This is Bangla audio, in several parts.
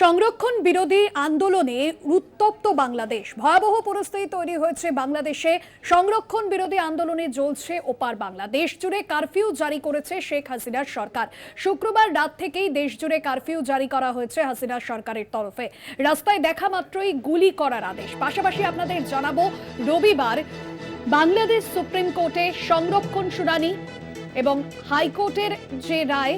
সংরক্ষণ বিরোধী আন্দোলনে উত্তপ্ত বাংলাদেশ। ভয়াবহ পরিস্থিতি তৈরি হয়েছে বাংলাদেশে। সংরক্ষণ বিরোধী আন্দোলনে জ্বলছে ওপার বাংলা দেশ জুড়ে কারফিউ জারি করেছে শেখ হাসিনার সরকার। শুক্রবার রাত থেকেই দেশ জুড়ে কারফিউ জারি করা হয়েছে হাসিনার সরকারের তরফে। রাস্তায় দেখা মাত্রই গুলি করার আদেশ। পাশাপাশি আপনাদের জানাব, রবিবার বাংলাদেশ সুপ্রিম কোর্টে সংরক্ষণ শুনানি এবং হাইকোর্টের যে রায়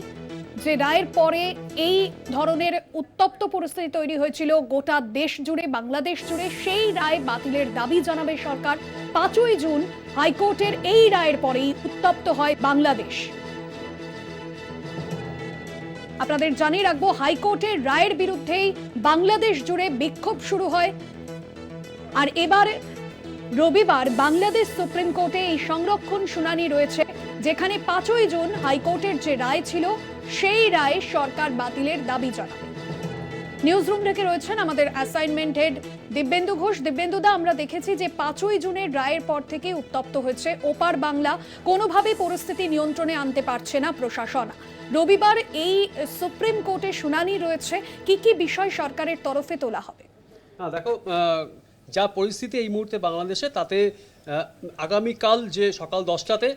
যে রায়ের পরে এই ধরনের উত্তপ্ত পরিস্থিতি তৈরি হয়েছিল গোটা দেশ জুড়ে, বাংলাদেশ জুড়ে। সেই রায় বাতিলের দাবি জানাবে সরকার। পাঁচই জুন হাইকোর্টের এই রায়ের পরেই উত্তপ্ত হয় বাংলাদেশ। আপনাদের জানিয়ে রাখব, হাইকোর্টের রায়ের বিরুদ্ধেই বাংলাদেশ জুড়ে বিক্ষোভ শুরু হয়। আর এবার রবিবার বাংলাদেশ সুপ্রিম কোর্টে এই সংরক্ষণ শুনানি রয়েছে, যেখানে পাঁচই জুন হাইকোর্টের যে রায় ছিল সেই রায় সরকার বাতিলের দাবি জানাবে। নিউজ রুম রয়েছেন আমাদের অ্যাসাইনমেন্ট হেড দিব্যেন্দু ঘোষ। দিব্যেন্দুদা আমরা দেখেছি যে পাঁচই জুনের রায়ের পর থেকে উত্তপ্ত হয়েছে ওপার বাংলা। কোনোভাবে পরিস্থিতি নিয়ন্ত্রণে আনতে পারছে না প্রশাসন। রবিবার এই সুপ্রিম কোর্টে শুনানি রয়েছে। কি কি বিষয় সরকারের তরফে তোলা হবে? না, দেখো যা পরিস্থিতি এই মুহূর্তে বাংলাদেশে, তাতে আগামীকাল যে সকাল দশটাতে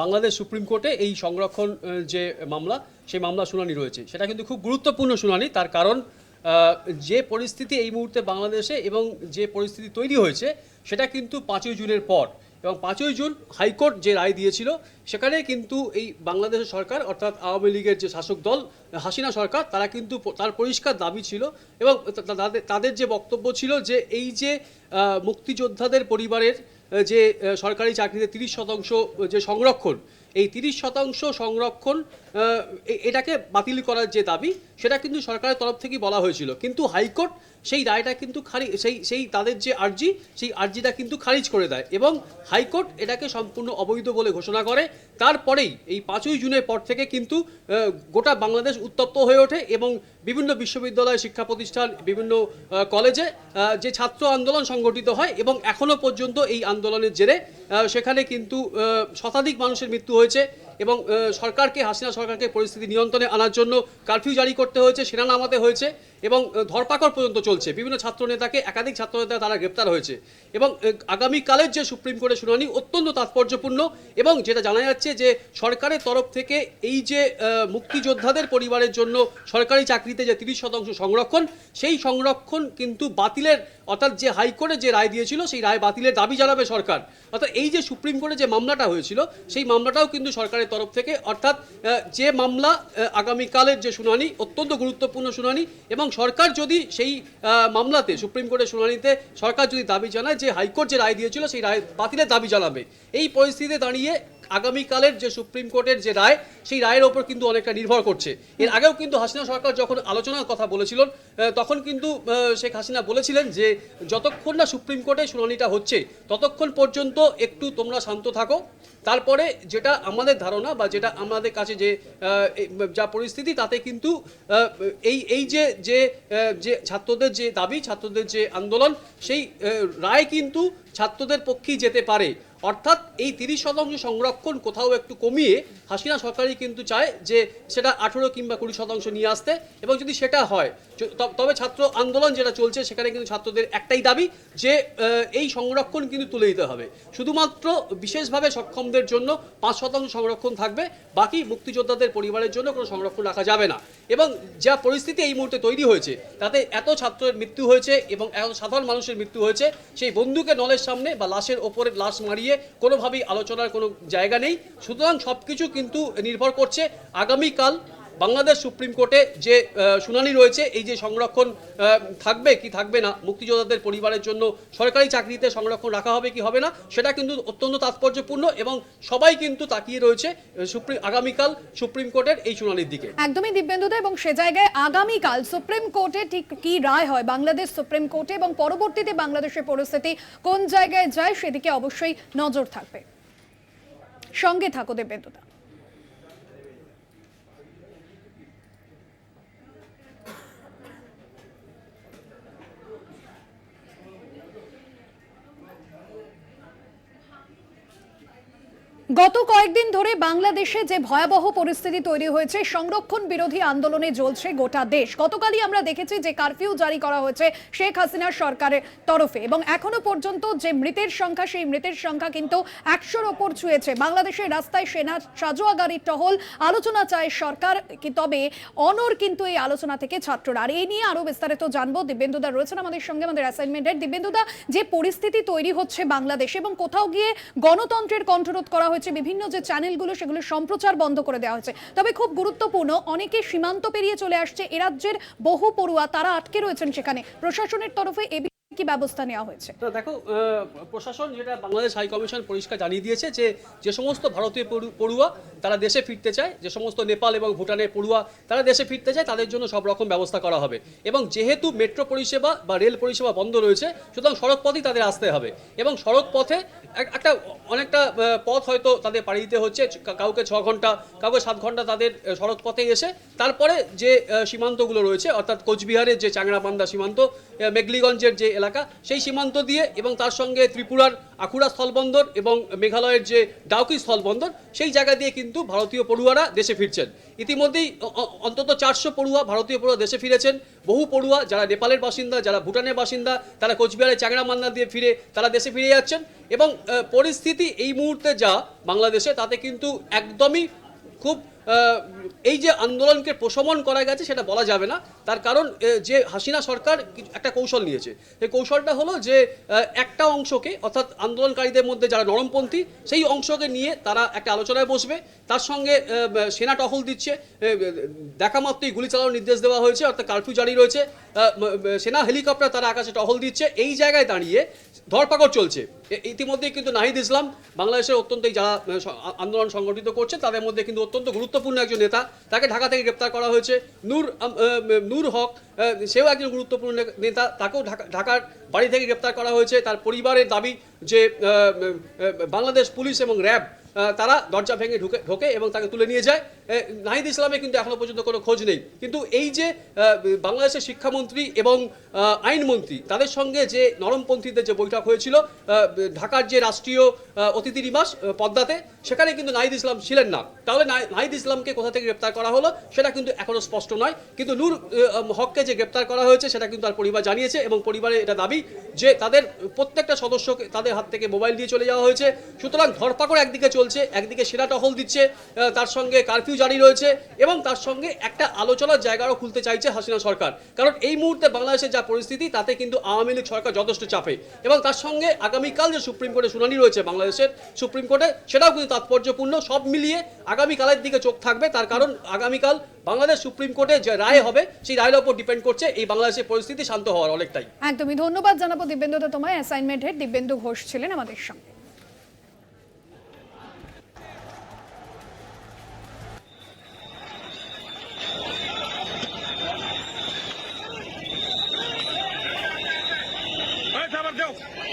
বাংলাদেশ সুপ্রিম কোর্টে এই সংরক্ষণ যে মামলা, সেই মামলা শুনানি রয়েছে। সেটা কিন্তু খুব গুরুত্বপূর্ণ শুনানি। তার কারণ যে পরিস্থিতি এই মুহূর্তে বাংলাদেশে এবং যে পরিস্থিতি তৈরি হয়েছে, সেটা কিন্তু পাঁচই জুনের পর। এবং পাঁচই জুন হাইকোর্ট যে রায় দিয়েছিল, সেখানে কিন্তু এই বাংলাদেশের সরকার, অর্থাৎ আওয়ামী লীগের যে শাসক দল, হাসিনা সরকার, তারা কিন্তু তার পরিষ্কার দাবি ছিল এবং তাদের যে বক্তব্য ছিল যে এই যে মুক্তিযোদ্ধাদের পরিবারের যে সরকারি চাকরিতে তিরিশ শতাংশ যে সংরক্ষণ এই তিরিশ শতাংশ সংরক্ষণ এটাকে বাতিল করার যে দাবি, সেটা কিন্তু সরকারের তরফ থেকেই বলা হয়েছিল। কিন্তু হাইকোর্ট সেই রায়টা কিন্তু খারি সেই সেই তাদের যে আর্জি, সেই আর্জিটা কিন্তু খারিজ করে দেয় এবং হাইকোর্ট এটাকে সম্পূর্ণ অবৈধ বলে ঘোষণা করে। তারপরেই এই পাঁচই জুনের পর থেকে কিন্তু গোটা বাংলাদেশ উত্তপ্ত হয়ে ওঠে এবং বিভিন্ন বিশ্ববিদ্যালয়, শিক্ষা প্রতিষ্ঠান, বিভিন্ন কলেজে যে ছাত্র আন্দোলন সংগঠিত হয় এবং এখনও পর্যন্ত এই আন্দোলনের জেরে সেখানে কিন্তু শতাধিক মানুষের মৃত্যু হয়েছে। এবং আহ, সরকারকে হাসিনা সরকারকে পরিস্থিতি নিয়ন্ত্রণে আনার জন্য কারফিউ জারি করতে হয়েছে সেনা নামাতে হয়েছে। এবং ধরপাকড় পর্যন্ত চলছে। বিভিন্ন ছাত্র নেতাকে একাধিক ছাত্র নেতা তারা গ্রেপ্তার হয়েছে। এবং আগামীকালের যে সুপ্রিম কোর্টের শুনানি অত্যন্ত তাৎপর্যপূর্ণ এবং যেটা জানা যাচ্ছে যে, সরকারের তরফ থেকে এই যে মুক্তিযোদ্ধাদের পরিবারের জন্য সরকারি চাকরিতে যে তিরিশ শতাংশ সংরক্ষণ, সেই সংরক্ষণ কিন্তু বাতিলের, অর্থাৎ যে হাইকোর্টে যে রায় দিয়েছিল, সেই রায় বাতিলের দাবি জানাবে সরকার। অর্থাৎ এই যে সুপ্রিম কোর্টে যে মামলাটা হয়েছিল, সেই মামলাটাও কিন্তু সরকারের তরফ থেকে, অর্থাৎ যে মামলা আগামীকালের যে শুনানি, অত্যন্ত গুরুত্বপূর্ণ শুনানি এবং সরকার যদি সেই মামলাতে, সুপ্রিম কোর্টের শুনানিতে সরকার যদি দাবি জানায় যে হাইকোর্ট যে রায় দিয়েছিল, সেই রায় বাতিলের দাবি জানাবে। এই পরিস্থিতিতে দাঁড়িয়ে আগামীকালের যে সুপ্রিম কোর্টের যে রায়, সেই রায়ের ওপর কিন্তু অনেকটা নির্ভর করছে। এর আগেও কিন্তু হাসিনা সরকার যখন আলোচনার কথা বলেছিলেন তখন কিন্তু শেখ হাসিনা বলেছিলেন যে, যতক্ষণ না সুপ্রিম কোর্টে শুনানিটা হচ্ছে, ততক্ষণ পর্যন্ত একটু তোমরা শান্ত থাকো। তারপরে যেটা আমাদের ধারণা বা যেটা আমাদের কাছে যে যা পরিস্থিতি, তাতে কিন্তু এই এই যে যে যে ছাত্রদের যে দাবি, ছাত্রদের যে আন্দোলন, সেই রায় কিন্তু ছাত্রদের পক্ষেই যেতে পারে। অর্থাৎ এই তিরিশ শতাংশ সংরক্ষণ কোথাও একটু কমিয়ে হাসিনা সরকারই কিন্তু চায় যে সেটা আঠেরো কিংবা কুড়ি শতাংশ নিয়ে আসতে, এবং যদি সেটা হয় তবে ছাত্র আন্দোলন যেটা চলছে, সেখানে কিন্তু ছাত্রদের একটাই দাবি যে এই সংরক্ষণ কিন্তু তুলে দিতে হবে। শুধুমাত্র বিশেষভাবে সক্ষমদের জন্য পাঁচ শতাংশ সংরক্ষণ থাকবে, বাকি মুক্তিযোদ্ধাদের পরিবারের জন্য কোনো সংরক্ষণ রাখা যাবে না। এবং যা পরিস্থিতি এই মুহূর্তে তৈরি হয়েছে, তাতে এত ছাত্রের মৃত্যু হয়েছে এবং এত সাধারণ মানুষের মৃত্যু হয়েছে, সেই বন্ধুকে নলের সামনে বা লাশের ওপরে লাশ মারিয়ে কোনোভাবেই আলোচনার কোনো জায়গা নেই। সুতরাং সব কিছু কিন্তু নির্ভর করছে আগামীকাল বাংলাদেশ সুপ্রিম কোর্টে যে শুনানি রয়েছে, এই যে সংরক্ষণ থাকবে কি থাকবে না, মুক্তিযোদ্ধাদের পরিবারের জন্য সরকারি চাকরিতে সংরক্ষণ রাখা হবে কি হবে না, সেটা কিন্তু অত্যন্ত তাৎপর্যপূর্ণ এবং সবাই কিন্তু তাকিয়ে রয়েছে সুপ্রিম, আগামীকাল সুপ্রিম কোর্টের এই শুনানির দিকে। একদমই দিব্যেন্দুদা, এবং সে জায়গায় আগামীকাল সুপ্রিম কোর্টে ঠিক কি রায় হয়? বাংলাদেশ সুপ্রিম কোর্টে এবং পরবর্তীতে বাংলাদেশের পরিস্থিতি কোন জায়গায় যায়, সেদিকে অবশ্যই নজর থাকবে। সঙ্গে থাকো দিব্যেন্দুদা। গত কয়েকদিন ধরে বাংলাদেশে যে ভয়াবহ পরিস্থিতি তৈরি হয়েছে, সংরক্ষণ বিরোধী আন্দোলনে জ্বলছে গোটা দেশ। গতকালই আমরা দেখেছি যে কারফিউ জারি করা হয়েছে শেখ হাসিনার সরকারের তরফে এবং এখনও পর্যন্ত যে মৃতের সংখ্যা, সেই মৃতের সংখ্যা কিন্তু একশোর ওপর ছুঁয়েছে। বাংলাদেশের রাস্তায় সেনা সাজোয়া গাড়ির টহল, আলোচনা চায় সরকার তবে অনর কিন্তু এই আলোচনা থেকে ছাত্ররা। আর এই নিয়ে আরও বিস্তারিত জানব। দিব্যেন্দুদা রয়েছেন আমাদের সঙ্গে, আমাদের অ্যাসাইনমেন্টের দিব্যেন্দুদা যে পরিস্থিতি তৈরি হচ্ছে বাংলাদেশে এবং কোথাও গিয়ে গণতন্ত্রের কণ্ঠরোধ করা হয়েছে বিভিন্ন যে চ্যানেলগুলো, সেগুলো সম্প্রচার বন্ধ করে দেওয়া হয়েছে। তবে খুব গুরুত্বপূর্ণ, অনেকে সীমান্ত পেরিয়ে চলে আসছে। এ রাজ্যের বহু পড়ুয়া, তারা আটকে রয়েছেন সেখানে। প্রশাসনের তরফে এ কি ব্যবস্থা নেওয়া হয়েছে? তো দেখো প্রশাসন যেটা বাংলাদেশ হাই কমিশন পরিষ্কার জানিয়ে দিয়েছে যে যে সমস্ত ভারতীয় পড়ু- পড়ুয়া তারা দেশে ফিরতে চায়, যে সমস্ত নেপাল এবং ভুটানের পড়ুয়া তারা দেশে ফিরতে চায়, তাদের জন্য সব রকম ব্যবস্থা করা হবে। এবং যেহেতু মেট্রো পরিষেবা বা রেল পরিষেবা বন্ধ রয়েছে, সুতরাং সড়ক পথেই তাদের আসতে হবে। এবং সড়ক পথে এক- একটা অনেকটা পথ হয়তো তাদের পাড়ি দিতে হচ্ছে। কাউকে ছ ঘণ্টা, কাউকে সাত ঘণ্টা তাদের সড়ক পথে এসে তারপরে যে সীমান্তগুলো রয়েছে, অর্থাৎ কোচবিহারের যে চাংড়াবান্ধা সীমান্ত মেঘলিগঞ্জের যে এলাকা, সেই সীমান্ত দিয়ে এবং তার সঙ্গে ত্রিপুরার আখুড়া স্থলবন্দর এবং মেঘালয়ের যে ডাউকি স্থলবন্দর, সেই জায়গা দিয়ে কিন্তু ভারতীয় পড়ুয়ারা দেশে ফিরছেন। ইতিমধ্যেই অন্তত চারশো পড়ুয়া, ভারতীয় পড়ুয়া দেশে ফিরেছেন। বহু পড়ুয়া, যারা নেপালের বাসিন্দা, যারা ভুটানের বাসিন্দা, তারা কোচবিহারের চ্যাংড়া মান্না দিয়ে ফিরে, তারা দেশে ফিরে যাচ্ছেন। এবং পরিস্থিতি এই মুহূর্তে যা বাংলাদেশে, তাতে কিন্তু একদমই খুব এই যে আন্দোলনকে প্রশমন করা গেছে সেটা বলা যাবে না। তার কারণ যে হাসিনা সরকার একটা কৌশল নিয়েছে। সেই কৌশলটা হলো যে একটা অংশকে, অর্থাৎ আন্দোলনকারীদের মধ্যে যারা নরমপন্থী, সেই অংশকে নিয়ে তারা একটা আলোচনায় বসবে। তার সঙ্গে সেনা টহল দিচ্ছে। দেখা মাত্রই গুলি চালানোর নির্দেশ দেওয়া হয়েছে, অর্থাৎ কারফিউ জারি রয়েছে। সেনা হেলিকপ্টার তারা আকাশে টহল দিচ্ছে। এই জায়গায় দাঁড়িয়ে ধরপাকড় চলছে। ইতিমধ্যেই কিন্তু নাহিদ ইসলাম বাংলাদেশের অত্যন্ত যারা আন্দোলন সংগঠিত করছে, তাদের মধ্যে কিন্তু অত্যন্ত গুরুত্বপূর্ণ একজন নেতা। তাকে ঢাকা থেকে গ্রেপ্তার করা হয়েছে। নূর নূর হক সেও একজন গুরুত্বপূর্ণ নেতা। তাকেও ঢাকা, ঢাকার বাড়ি থেকে গ্রেপ্তার করা হয়েছে। তার পরিবারের দাবি যে বাংলাদেশ পুলিশ এবং র্যাব তারা দরজা ভেঙে ঢুকে, ঢোকে এবং তাকে তুলে নিয়ে যায়। নাহিদ ইসলামে কিন্তু এখনও পর্যন্ত কোনো খোঁজ নেই। কিন্তু এই যে বাংলাদেশের শিক্ষামন্ত্রী এবং আইনমন্ত্রী, তাদের সঙ্গে যে নরমপন্থীদের যে বৈঠক হয়েছিল ঢাকার যে রাষ্ট্রীয় অতিথি নিবাস পদ্মাতে, সেখানে কিন্তু নাহিদ ইসলাম ছিলেন না। তাহলে নাহিদ ইসলামকে কোথা থেকে গ্রেপ্তার করা হলো, সেটা কিন্তু এখনও স্পষ্ট নয়। কিন্তু নূর হককে যে গ্রেপ্তার করা হয়েছে, সেটা কিন্তু তার পরিবার জানিয়েছে এবং পরিবারের এটা দাবি যে তাদের প্রত্যেকটা সদস্যকে তাদের হাত থেকে মোবাইল দিয়ে চলে যাওয়া হয়েছে। সুতরাং ধরপাকড় একদিকে চলছে একদিকে সেনা টহল দিচ্ছে তার সঙ্গে কারফিউ জারি রয়েছে এবং তার সঙ্গে একটা আলোচনার জায়গাও খুলতে চাইছে হাসিনা সরকার। কারণ এই মুহূর্তে বাংলাদেশের যা পরিস্থিতি, তাতে কিন্তু আওয়ামী লীগ সরকার যথেষ্ট চাপে। এবং তার সঙ্গে আগামীকাল যে সুপ্রিম কোর্টে শুনানি রয়েছে বাংলাদেশের সুপ্রিম কোর্টে, সেটাও কিন্তু তাৎপর্যপূর্ণ। সব মিলিয়ে আগামীকালের দিকে চোখ থাকবে, তার কারণ আগামীকাল বাংলাদেশ সুপ্রিম কোর্টে যে রায় হবে, সেই রায়ের ওপর ডিপেন্ড করছে এই বাংলাদেশের পরিস্থিতি শান্ত হওয়ার অনেকটাই। একদমই, ধন্যবাদ জানাব দিব্যেন্দুদা তোমায়। অ্যাসাইনমেন্টের দিব্যেন্দু ঘোষ ছিলেন আমাদের সঙ্গে। যাও